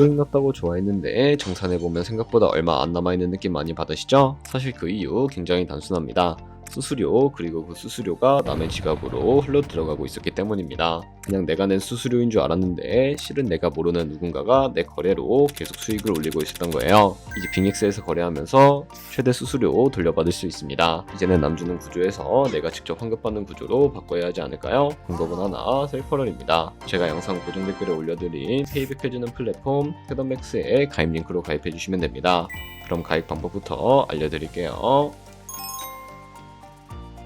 수익 났다고 좋아했는데 정산해보면 생각보다 얼마 안 남아있는 느낌 많이 받으시죠? 사실 그 이유 굉장히 단순합니다. 수수료 그리고 그 수수료가 남의 지갑으로 흘러 들어가고 있었기 때문입니다. 그냥 내가 낸 수수료인 줄 알았는데 실은 내가 모르는 누군가가 내 거래로 계속 수익을 올리고 있었던 거예요. 이제 빙엑스에서 거래하면서 최대 수수료 돌려받을 수 있습니다. 이제는 남주는 구조에서 내가 직접 환급받는 구조로 바꿔야 하지 않을까요? 방법은 하나 셀퍼럴입니다. 제가 영상 고정 댓글에 올려드린 페이백 해주는 플랫폼 테더맥스에 가입 링크로 가입해 주시면 됩니다. 그럼 가입 방법부터 알려드릴게요.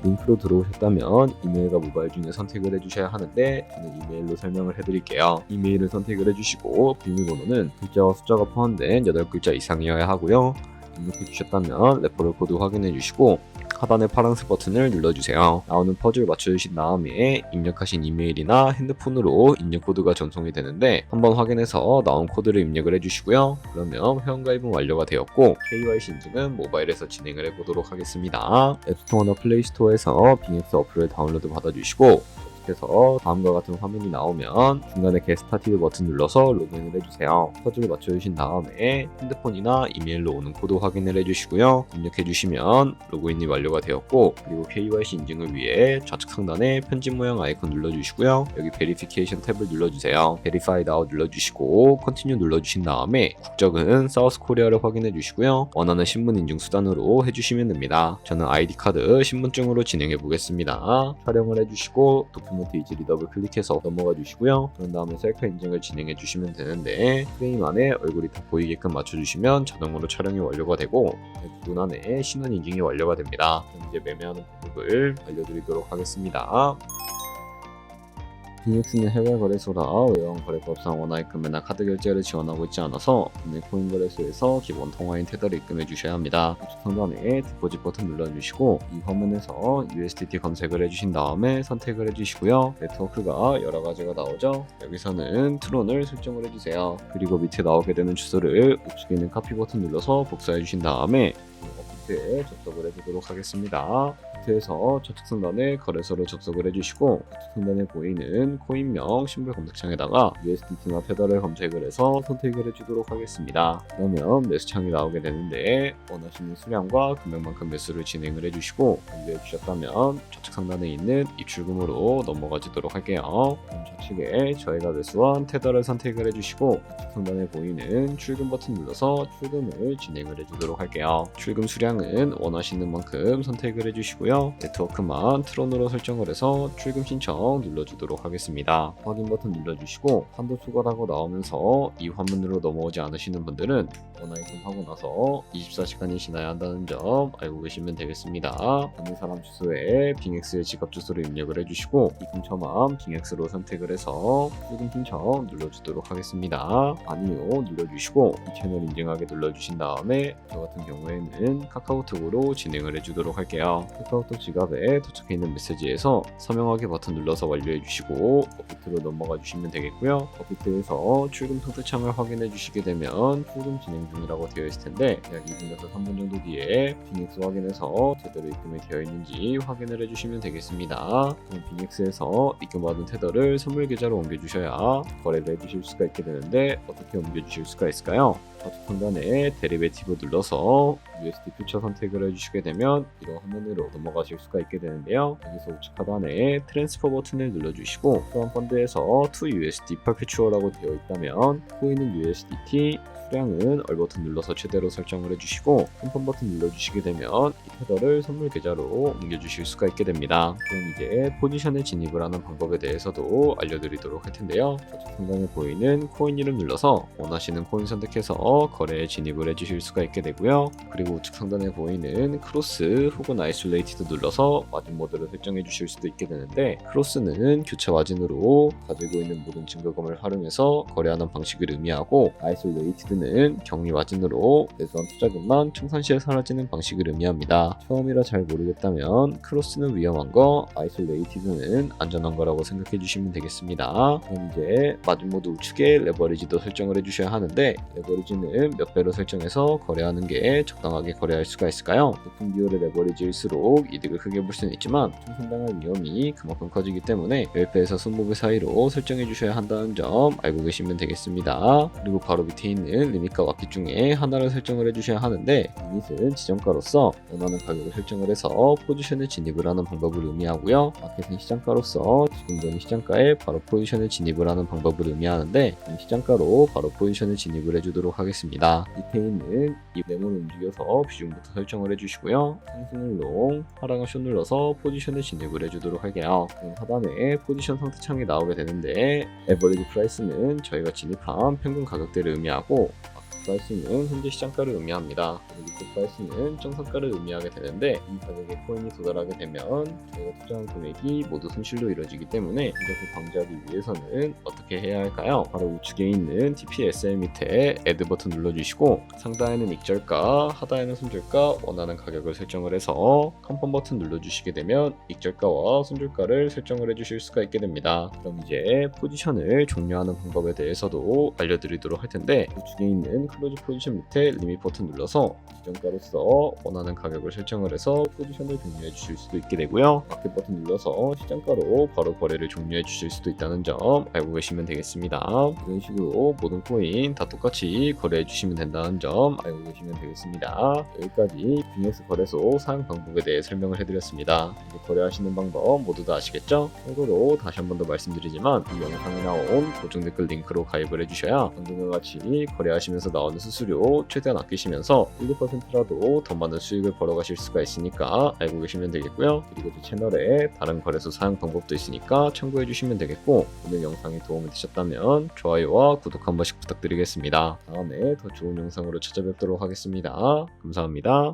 링크로 들어오셨다면 이메일과 모바일 중에 선택을 해주셔야 하는데 저는 이메일로 설명을 해드릴게요. 이메일을 선택을 해주시고 비밀번호는 글자와 숫자가 포함된 8글자 이상이어야 하고요. 입력해 주셨다면 레퍼럴 코드 확인해 주시고 하단의 파란색 버튼을 눌러주세요. 나오는 퍼즐 맞춰주신 다음에 입력하신 이메일이나 핸드폰으로 입력 코드가 전송이 되는데 한번 확인해서 나온 코드를 입력을 해주시고요. 그러면 회원가입은 완료가 되었고 KYC 인증은 모바일에서 진행을 해보도록 하겠습니다. 앱스토어나 플레이스토어에서 빙엑스 어플을 다운로드 받아주시고 해서 다음과 같은 화면이 나오면 중간에 Get Started 버튼 눌러서 로그인을 해주세요. 퍼즐을 맞춰주신 다음에 핸드폰이나 이메일로 오는 코드 확인을 해주시고요. 입력해주시면 로그인이 완료가 되었고 그리고 KYC 인증을 위해 좌측 상단에 편집 모양 아이콘 눌러주시고요. 여기 Verification 탭을 눌러주세요. Verified Out 눌러주시고 Continue 눌러주신 다음에 국적은 사우스 코리아를 확인해 주시고요. 원하는 신분 인증 수단으로 해주시면 됩니다. 저는 ID 카드 신분증으로 진행해 보겠습니다. 촬영을 해주시고 도 큐멘트 이지 리더블 클릭해서 넘어가 주시고요. 그런 다음에 셀카 인증을 진행해 주시면 되는데 프레임 안에 얼굴이 다 보이게끔 맞춰주시면 자동으로 촬영이 완료가 되고 100분 안에 신원 인증이 완료가 됩니다. 그럼 이제 매매하는 방법을 알려드리도록 하겠습니다. 빈익스는 해외 거래소라 외형 거래법상 원화 입 금매나 카드 결제를 지원하고 있지 않아서 국내 코인 거래소에서 기본 통화인 테더를 입금해 주셔야 합니다. 상단에 디포짓 버튼 눌러주시고 이 화면에서 USDT 검색을 해주신 다음에 선택을 해주시고요. 네트워크가 여러 가지가 나오죠. 여기서는 트론을 설정을 해주세요. 그리고 밑에 나오게 되는 주소를 우측에 있는 카피 버튼 눌러서 복사해 주신 다음에 어플에 접속을 해보도록 하겠습니다. 사이트에서 좌측 상단에 거래소를 접속을 해주시고 좌측 상단에 보이는 코인명 신분 검색창에다가 USDT나 테더를 검색을 해서 선택을 해주도록 하겠습니다. 그러면 매수창이 나오게 되는데 원하시는 수량과 금액만큼 매수를 진행을 해주시고 완료해 주셨다면 좌측 상단에 있는 입출금으로 넘어가 주도록 할게요. 좌측에 저희가 매수한 테더를 선택을 해주시고 좌측 상단에 보이는 출금 버튼 눌러서 출금을 진행을 해주도록 할게요. 출금 수량은 원하시는 만큼 선택을 해주시 고요. 네트워크만 트론으로 설정을 해서 출금 신청 눌러주도록 하겠습니다. 확인 버튼 눌러주시고 한도 추가라고 나오면서 이 화면으로 넘어오지 않으시는 분들은 원화입금 하고 나서 24시간이 지나야 한다는 점 알고 계시면 되겠습니다. 받는 사람 주소에 빙엑스의 지갑 주소를 입력을 해주시고 입금 처만 빙엑스로 선택을 해서 출금 신청 눌러주도록 하겠습니다. 아니요 눌러주시고 이 채널 인증하게 눌러주신 다음에 저 같은 경우에는 카카오톡으로 진행을 해주도록 할게요. 카카오 톡 지갑에 도착해 있는 메시지에서 서명하기 버튼 눌러서 완료해 주시고 업비트로 넘어가 주시면 되겠고요. 업비트에서 출금 통지창을 확인해 주시게 되면 출금 진행 중이라고 되어 있을 텐데 약 2분에서 3분 정도 뒤에 빈익스 확인해서 제대로 입금이 되어 있는지 확인을 해 주시면 되겠습니다. 그럼 빈익스에서 입금받은 테더를 선물 계좌로 옮겨 주셔야 거래를 해 주실 수가 있게 되는데 어떻게 옮겨 주실 수가 있을까요? 좌측 상단에 데리베티브 눌러서 USD 퓨처 선택을 해주시게 되면 이런 화면으로 넘어가실 수가 있게 되는데요. 여기서 우측 하단에 트랜스퍼 버튼을 눌러주시고 또한 펀드에서 to USD perpetual라고 되어 있다면 코인은 USDT 수량은 얼 버튼 눌러서 최대로 설정을 해주시고 컴펌 버튼 눌러주시게 되면 이 테더를 선물 계좌로 옮겨주실 수가 있게 됩니다. 그럼 이제 포지션에 진입을 하는 방법에 대해서도 알려드리도록 할 텐데요. 좌측 상단에 보이는 코인 이름 눌러서 원하시는 코인 선택해서 거래에 진입을 해주실 수가 있게 되고요. 그리고 우측 상단에 보이는 크로스 혹은 아이솔레이티드 눌러서 마진 모드를 설정해 주실 수도 있게 되는데 크로스는 교체 마진으로 가지고 있는 모든 증거금을 활용해서 거래하는 방식을 의미하고 아이솔레이티드는 격리 마진으로 매수한 투자금만 청산시에 사라지는 방식을 의미합니다. 처음이라 잘 모르겠다면 크로스는 위험한 거, 아이솔레이티드는 안전한 거라고 생각해 주시면 되겠습니다. 그럼 이제 마진 모드 우측에 레버리지도 설정을 해주셔야 하는데 레버리지는 비율은 몇 배로 설정해서 거래하는 게 적당하게 거래할 수가 있을까요? 높은 비율의 레버리지일수록 이득을 크게 볼 수는 있지만 충분당할 위험이 그만큼 커지기 때문에 10배에서 20배 사이로 설정해 주셔야 한다는 점 알고 계시면 되겠습니다. 그리고 바로 밑에 있는 리밋과 마켓 중에 하나를 설정을 해주셔야 하는데 리밋은 지정가로서 원하는 가격을 설정을 해서 포지션에 진입을 하는 방법을 의미하고요. 마켓은 시장가로서 지금 전 시장가에 바로 포지션에 진입을 하는 방법을 의미하는데 이 시장가로 바로 포지션에 진입을 해주도록 하겠습니다. 밑에 있는 이 네모를 움직여서 비중부터 설정을 해주시고요. 상승을 롱, 하락을 숏 눌러서 포지션에 진입을 해주도록 할게요. 그럼 하단에 포지션 상태 창이 나오게 되는데 에버리지 프라이스는 저희가 진입한 평균 가격대를 의미하고 프라이스는 현재 시장가를 의미합니다. 그리고 그 프라이스는 정상가를 의미하게 되는데 이 가격에 코인이 도달하게 되면 저희가 투자한 금액이 모두 손실로 이루어지기 때문에 이것을 방지하기 위해서는 어떻게 해야 할까요? 바로 우측에 있는 TPSL 밑에 애드 버튼 눌러주시고 상단에는 익절가, 하단에는 손절가 원하는 가격을 설정을 해서 컨펌 버튼 눌러주시게 되면 익절가와 손절가를 설정을 해주실 수가 있게 됩니다. 그럼 이제 포지션을 종료하는 방법에 대해서도 알려드리도록 할 텐데 우측에 있는 클로즈 포지션 밑에 리밋 버튼 눌러서 지정가로서 원하는 가격을 설정을 해서 포지션을 종료해 주실 수도 있게 되고요. 마켓 버튼 눌러서 시장가로 바로 거래를 종료해 주실 수도 있다는 점 알고 계시면 되겠습니다. 이런 식으로 모든 코인 다 똑같이 거래해 주시면 된다는 점 알고 계시면 되겠습니다. 여기까지 비즈니스 거래소 사용 방법에 대해 설명을 해드렸습니다. 거래하시는 방법 모두 다 아시겠죠? 참고로 다시 한 번 더 말씀드리지만 이 영상에 나온 고정 댓글 링크로 가입을 해주셔야 방금과 같이 거래하시면서 나오는 수수료 최대한 아끼시면서 1%라도 더 많은 수익을 벌어가실 수가 있으니까 알고 계시면 되겠고요. 그리고 제 채널에 다른 거래소 사용 방법도 있으니까 참고해 주시면 되겠고 오늘 영상이 도움이 되셨다면 좋아요와 구독 한 번씩 부탁드리겠습니다. 다음에 더 좋은 영상으로 찾아뵙도록 하겠습니다. 감사합니다.